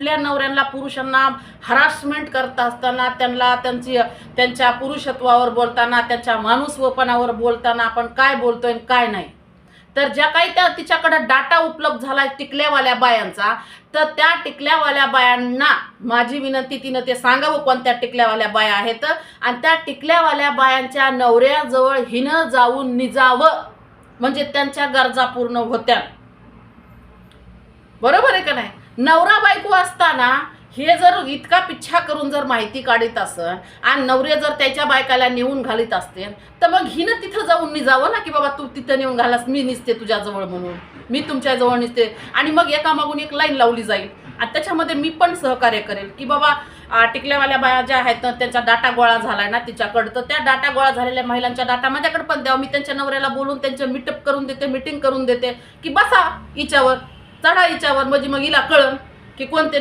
आपल्या नवऱ्यांना पुरुषांना हरासमेंट करत असताना त्यांना त्यांची त्यांच्या पुरुषत्वावर बोलताना त्यांच्या माणूसवपणावर बोलताना आपण काय बोलतोय आणि काय नाही. तर ज्या काही त्या तिच्याकडे डाटा उपलब्ध झाला टिकल्यावाल्या बायांचा तर त्या टिकल्यावाल्या बायांना माझी विनंती तिनं ते सांगावं हो कोणत्या टिकल्यावाल्या बाया आहेत. आणि त्या टिकल्यावाल्या बायांच्या नवऱ्याजवळ हिनं जाऊन निजावं. म्हणजे त्यांच्या गरजा पूर्ण होत्या. बरोबर आहे का नाही? नवरा बायको असताना हे जर इतका पिच्छा करून जर माहिती काढीत असन आणि नवरे जर त्याच्या बायकाला नेऊन घालीत असते तर मग हिनं तिथं जाऊन निजावं ना की बाबा तू तिथं नेऊन घालास मी निसते तुझ्याजवळ म्हणून. मी तुमच्याजवळ निसते. आणि मग एकामागून एक लाईन लावली जाईल. आणि त्याच्यामध्ये मी पण सहकार्य करेल की बाबा टिकल्यावाल्या बाया ज्या आहेत ना त्यांचा डाटा गोळा झालाय ना तिच्याकडं. तर त्या डाटा गोळा झालेल्या महिलांचा डाटा माझ्याकडे पण द्यावा. मी त्यांच्या नवऱ्याला बोलून त्यांचं मीटअप करून देते मिटिंग करून देते. की बसा हिच्यावर. चढाईच्यावर म्हणजे मग हिला कळन की कोणते